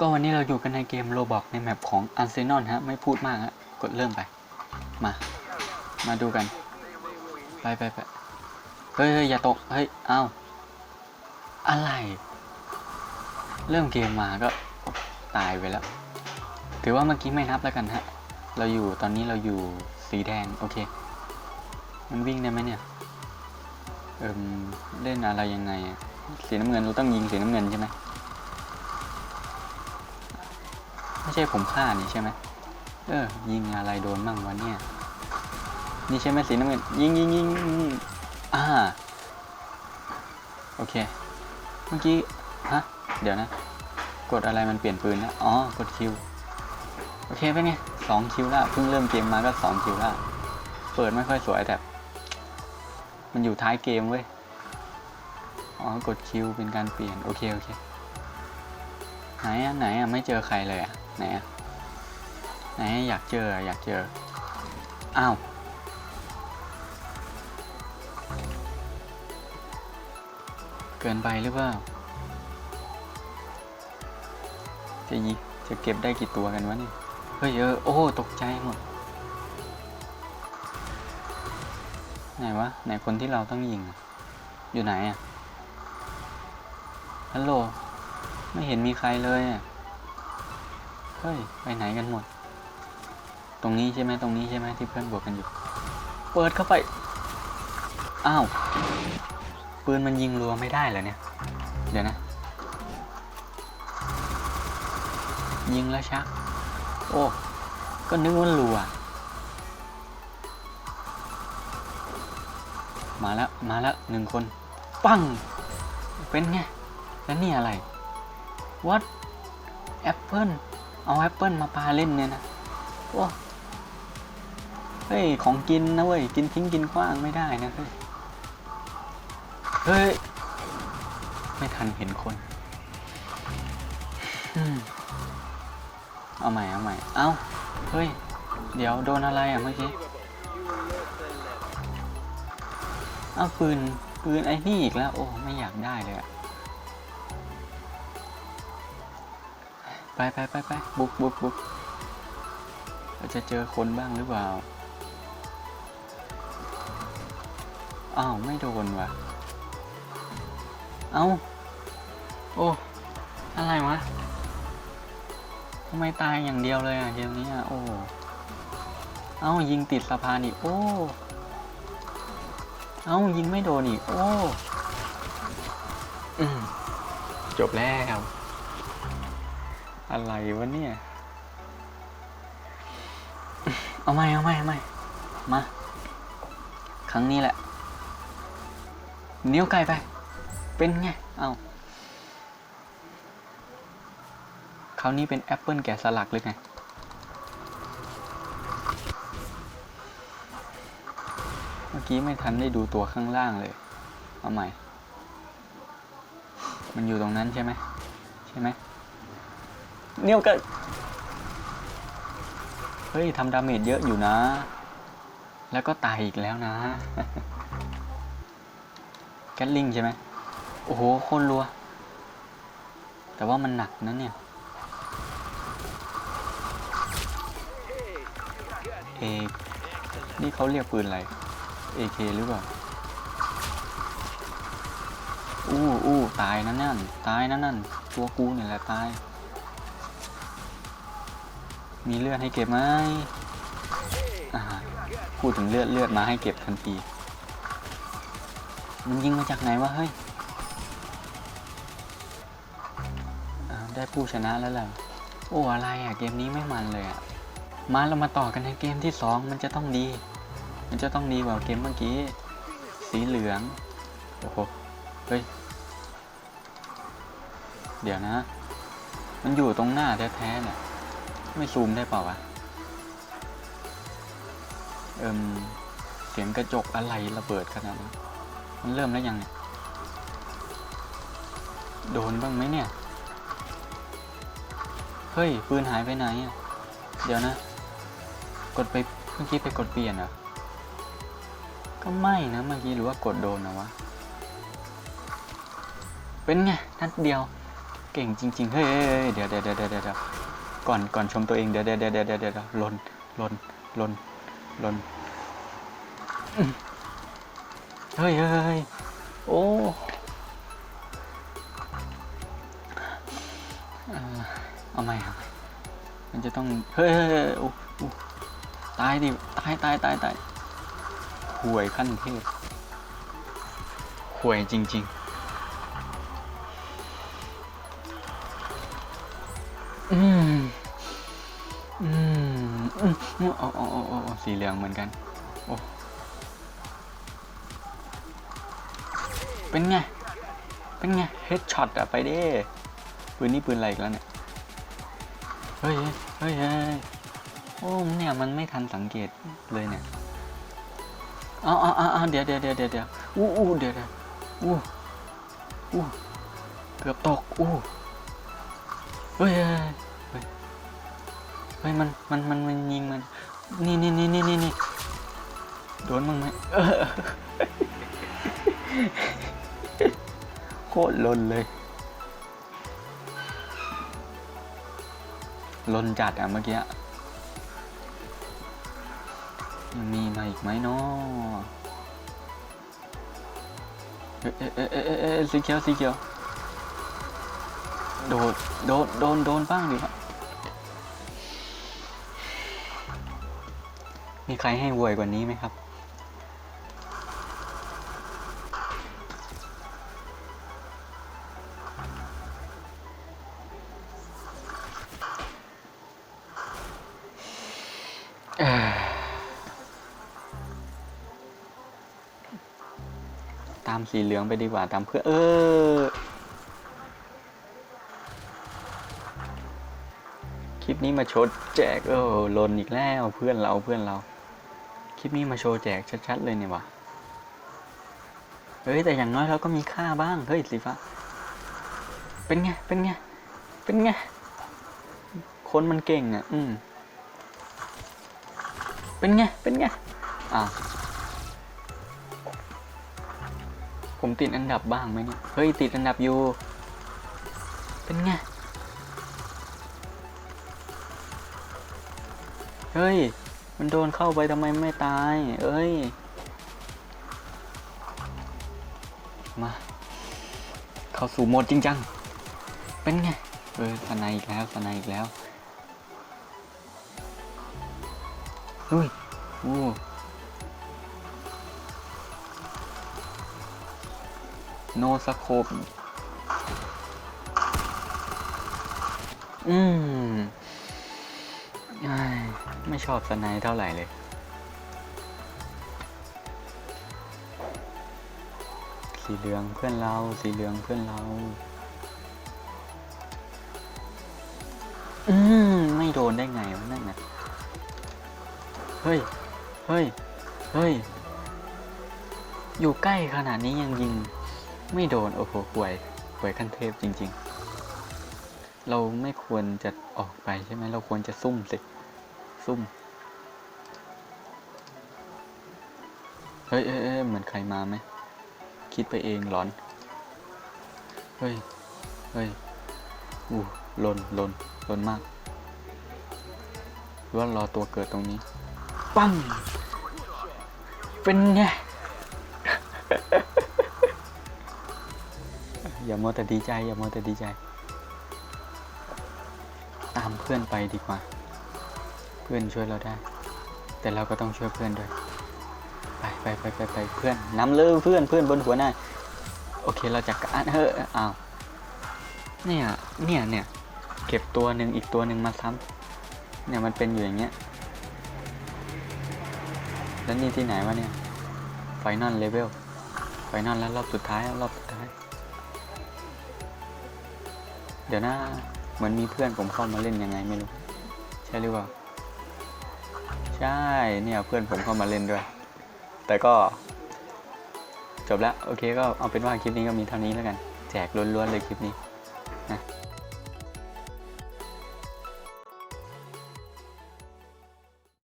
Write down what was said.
ก็วันนี้เราอยู่กันในเกมโ o บอกในแมปของ a r s e n a l ฮะ ไม่พูดมากฮะ กดเริ่มไป มา มาดูกัน ไปไปไปเฮ้ยเฮ้ยอย่าตก เฮ้ย เอ้าอะไร เริ่มเกมมาก็ตายไปแล้ว ถือว่าเมื่อกี้ไม่นับแล้วกันฮะ เราอยู่ตอนนี้เราอยู่สีแดง โอเค มันวิ่งได้ไหมเนี่ย เอิมเล่นอะไรยังไง สีน้ำเงินเราต้องยิงสีน้ำเงินใช่ไหม ไม่ใช่ผมฆ่านี่ใช่ไหมเออ ยิงอะไรโดนมั่งวะเนี่ย นี่ใช่ไหมสีน้ำเงินยิงยิงยิงอ่า โอเค เมื่อกี้ ฮะ เดี๋ยวนะ กดอะไรมันเปลี่ยนปืนนะ อ๋อ กดคิว โอเคเป็นไงสองคิวละเพิ่งเริ่มเกมมาก็สองคิวละเปิดไม่ค่อยสวยแต่ มันอยู่ท้ายเกมเว้ย อ๋อ กดคิวเป็นการเปลี่ยน โอเค โอเค ไหนอะไหนอะไม่เจอใครเลยอะ ไหนไหนอยากเจออยากเจอ อ้าว เกินไปหรือเปล่า จะยิจะเก็บได้กี่ตัวกันวะเนี่ย เฮ้ยเออโอ้ตกใจหมด ไหนวะ ไหนคนที่เราต้องยิง อยู่ไหนอะฮัลโหล ไม่เห็นมีใครเลยอะ ฮ้ย ไปไหนกันหมด ตรงนี้ใช่ไหมตรงนี้ใช่ไหมที่เพื่อนบอกกันอยู่ เปิดเข้าไป อ้าว ปืนมันยิงรัวไม่ได้เหรอเนี่ย เดี๋ยวนะ ยิงแล้วชัก โอ้ ก็นึกว่ารัว มาแล้ว มาแล้วหนึ่งคน ปัง เป็นไง แล้วนี่อะไร what แอปเปิล เอาแอปเปิลมาปาเล่นเนี่ยนะโอ้เฮ้ย ของกินนะเว้ย กินทิ้งกินขว้างไม่ได้นะเฮ้ย เฮ้ย ไม่ทันเห็นคน เอาใหม่ เอาใหม่ เอ้าเฮ้ย เดี๋ยวโดนอะไรอะเมื่อกี้ เอาปืน ปืนไอ้นี่อีกแล้ว โอ้ ไม่อยากได้เลยอะ ไปไปไปไปบุกบุกบุกเราจะเจอคนบ้างหรือเปล่า อ้าว ไม่โดนว่ะ เอ้า โอ้ อะไรวะทำไมตายอย่างเดียวเลยอะเกมนี้อะ โอ้ เอ้า ยิงติดสะพานอีก โอ้ เอ้า ยิงไม่โดนอีก โอ้อจบแล้ว อะไรวะเนี่ย เอาไม่เอาไม่เอาไม่มา ครั้งนี้แหละ นิ้วไกลไป เป็นไง เอาคราวนี้เป็นแอปเปิลแกะสลักหรือไงเมื่อกี้ไม่ทันได้ดูตัวข้างล่างเลย เอาใหม่ มันอยู่ตรงนั้นใช่ไหม ใช่ไหม นิ้วไกลเฮ้ยทำดาเมจเยอะอยู่นะ แล้วก็ตายอีกแล้วนะ แกตลิงใช่ไหม โอ้โห โคนรัว แต่ว่ามันหนักนะเนี่ย เอ นี่เขาเรียกปืนอะไร AK หรือเปล่า อู้อู้ตายนะนั่น ตายนะนั่น ตัวกูเนี่ยแหละตาย มีเลือดให้เก็บไหมพูดถึงเลือดเลือดมาให้เก็บทันที มันยิงมาจากไหนวะเฮ้ยได้ผู้ชนะแล้วล่ะ โอ้อะไรอะเกมนี้ไม่มันเลยอะมาเรามาต่อกันในเกมที่สองมันจะต้องดี มันจะต้องดีกว่าเกมเมื่อกี้ สีเหลือง โอ้โห เฮ้ย เดี๋ยวนะ มันอยู่ตรงหน้าแท้ๆเนี่ย ไม่ซูมได้เปล่าวะ เอิมเสียงกระจกอะไรระเบิดขนาดนั้นมันเริ่มแล้วยังเนี่ย โดนบ้างไหมเนี่ย เฮ้ย ปืนหายไปไหนอะ เดี๋ยวนะ กดไปเมื่อกี้ไปกดเปลี่ยนเหรอ ก็ไม่นะเมื่อกี้หรือว่ากดโดนนะวะ เป็นไง นัดเดียว เก่งจริง ๆ เฮ้ยเฮ้ยเฮ้ยเดี๋ยวเดี๋ยวเดี๋ยวเดี๋ยวเดี๋ยว ก่อนก่อนชมตัวเองเดี๋ยวเดี๋ยวเดี๋ยวเดี๋ยวเดี๋ยวเดี๋ยวลนลนลนลนเฮ้ยเฮ้ยเฮ้ยโอ้เอ่อเอาใหม่ครับมันจะต้องเฮ้ยเฮ้ยโอ้ตายดิตายตายตายตายห่วยขั้นเทพห่วยจริงๆอืมอืมอืม โอ้โอ้โอ้สีเหลืองเหมือนกัน โอ้ เป็นไง เป็นไง เฮดช็อตอะไปเด้ปืนนี้ปืนอะไรอีกแล้วเนี่ย เฮ้ย เฮ้ยเฮ้ยโอ้เนี่ยมันไม่ทันสังเกตเลยเนี่ยอาเอาเอาเอเดี๋ยวเดี๋ยวเดี๋ยวเดี๋ยวเดี๋ยวอู้อู้เดี๋ยวเดี๋ยวอู้อู้เกือบตกอู้เฮ้ย ฮ้ยเฮ้ยเฮ้ยมันมันมันมันยิงมัน นี่นี่นี่นี่นี่นี่โดนมึงไหมเออโคตรลนเลยลนจัดอะเมื่อกี้ยังมีมาอีกไหมเนาะเอ๊ะเอ๊ะเอ๊ะเอ๊ะเอ๊ะเอ๊ะสีเขียวสีเขียวโดนโดนโดนโดนบ้างดิครับ มีใครให้หวยกว่านี้ไหมครับ ตามสีเหลืองไปดีกว่าตามเพื่อ เออ คลิปนี้มาโชว์แจกเออหลนอีกแล้วเพื่อนเราเพื่อนเรา คลิปนี้มาโชว์แจกชัดๆเลยเนี่ยวะเฮ้ยแต่อย่างน้อยเราก็มีค่าบ้าง เฮ้ยสีฟ้า เป็นไง เป็นไง เป็นไง คนมันเก่งอะ อืม เป็นไง เป็นไง อ่าวผมติดอันดับบ้างไหมเนี่ย เฮ้ยติดอันดับอยู่ เป็นไง เฮ้ย มันโดนเข้าไปทำไมไม่ตาย เอ้ย มา เข้าสู่โหมดจริงจัง เป็นไง เออสนายอีกแล้วสนายอีกแล้วเฮ้ยโอ้โนสโคปอืม ไม่ชอบสไนด์เท่าไหร่เลยสีเหลืองเพื่อนเรา สีเหลืองเพื่อนเรา อืม ไม่โดนได้ไงวะนั่นน่ะ เฮ้ย เฮ้ย เฮ้ย อยู่ใกล้ขนาดนี้ยังยิง ไม่โดน โอ้โหห่วยห่วยขั้นเทพจริง ๆ เราไม่ควรจะออกไปใช่ไหม เราควรจะซุ่มสิ ซุ่ม เฮ้ยเอ้ยเหมือนใครมาไหม คิดไปเองหรอน เฮ้ย เฮ้ย อู้ลนลนลนมากหรือว่ารอตัวเกิดตรงนี้ ปั้ง เป็นไง อย่ามัวแต่ดีใจ อย่ามัวแต่ดีใจ ตามเพื่อนไปดีกว่า เพื่อนช่วยเราได้ แต่เราก็ต้องช่วยเพื่อนด้วย ไปไปไปไปไปเพื่อนนำเลยเพื่อนเพื่อนบนหัวหน้า โอเคเราจัดการเฮ้ยอ้าวเนี่ยเนี่ยเนี่ยเก็บตัวหนึ่งอีกตัวหนึ่งมาซ้ำเนี่ยมันเป็นอยู่อย่างเงี้ยแล้วนี่ที่ไหนวะเนี่ยไฟนอลเลเวลไฟนอลแล้วรอบสุดท้ายรอบสุดท้าย เดี๋ยวนะเหมือนมีเพื่อนผมเข้ามาเล่นยังไงไม่รู้ ใช่หรือเปล่า ใช่เนี่ยเพื่อนผมเข้ามาเล่นด้วย แต่ก็ จบแล้ว โอเคก็เอาเป็นว่าคลิปนี้ก็มีเท่านี้แล้วกัน แจกล้วนๆเลยคลิปนี้นะ